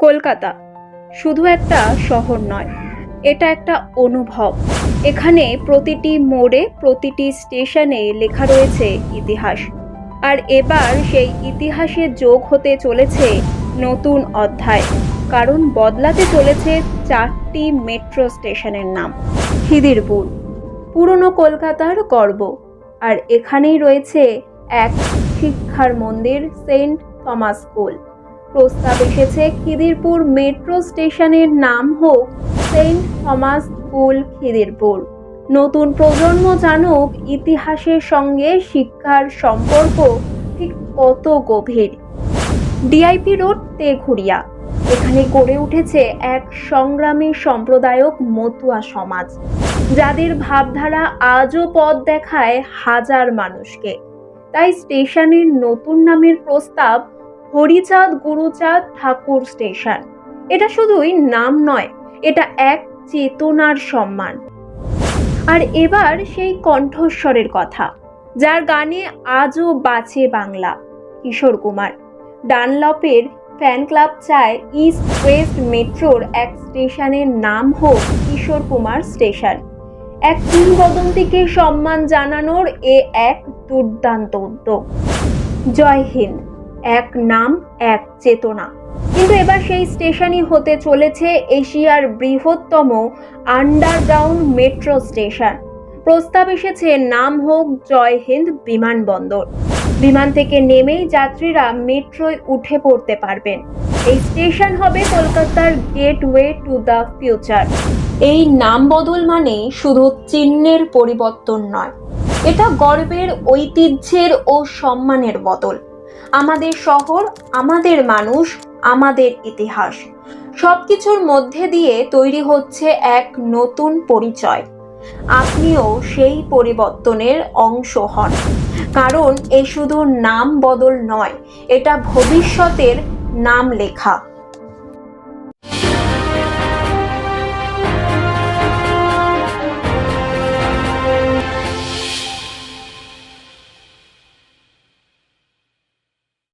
কলকাতা। শুধু একটা শহর নয়, এটা একটা অনুভব। এখানে প্রতিটি মোড়ে, প্রতিটি স্টেশনে লেখা রয়েছে ইতিহাস। আর এবার সেই ইতিহাসে যোগ হতে চলেছে নতুন অধ্যায়, কারণ বদলাতে চলেছে চারটি মেট্রো স্টেশনের নাম। খিদিরপুর পুরনো কলকাতার গর্ব। আর এখানেই রয়েছে এক শিক্ষার মন্দির, সেন্ট থমাস স্কুল। প্রস্তাব এসেছে খিদিরপুর মেট্রো স্টেশনের নাম হোক সেন্ট থমাস স্কুল খিদিরপুর। নতুন প্রজন্ম জানুক ইতিহাসের সঙ্গে শিক্ষার সম্পর্ক ঠিক কত গভীর। DIP road Teghuria. এখানে গড়ে উঠেছে এক সংগ্রামী সম্প্রদায়ক মতুয়া সমাজ, যাদের ভাবধারা আজও পথ দেখায় হাজার মানুষকে। তাই স্টেশনের নতুন নামের প্রস্তাব হরিচাঁদ, গুরুচাঁদ, ঠাকুর স্টেশন। এটা শুধুই নাম নয়, এটা এক চেতনার সম্মান। আর এবার সেই কণ্ঠস্বরের কথা, যার গানে আজও বাঁচে বাংলা, কিশোর কুমার। ডানলপের ফ্যান ক্লাব চায় ইস্ট ওয়েস্ট মেট্রোর এক স্টেশনের নাম হোক কিশোর কুমার স্টেশন। এক কিংবদন্তিকে সম্মান জানানোর এ এক দুর্দান্ত উদ্যোগ। জয় হিন্দ। এক নাম, এক চেতনা। কিন্তু এবার সেই স্টেশনই হতে চলেছে এশিয়ার বৃহত্তম আন্ডারগ্রাউন্ড মেট্রো স্টেশন। প্রস্তাব এসেছে, নাম হোক জয় হিন্দ বিমানবন্দর। বিমান থেকে নেমেই যাত্রীরা মেট্রোয় উঠে পড়তে পারবেন। এই স্টেশন হবে কলকাতার গেটওয়ে টু দ্য ফিউচার। এই নাম বদল মানে শুধু চিহ্নের পরিবর্তন নয়, এটা গর্বের, ঐতিহ্যের ও সম্মানের বদল। আমাদের শহর, আমাদের মানুষ, আমাদের ইতিহাস। সব কিছুর মধ্যে দিয়ে তৈরি হচ্ছে এক নতুন পরিচয়। আপনিও সেই পরিবর্তনের অংশ হন। কারণ এ শুধু নাম বদল নয়, এটা ভবিষ্যতের নাম লেখা।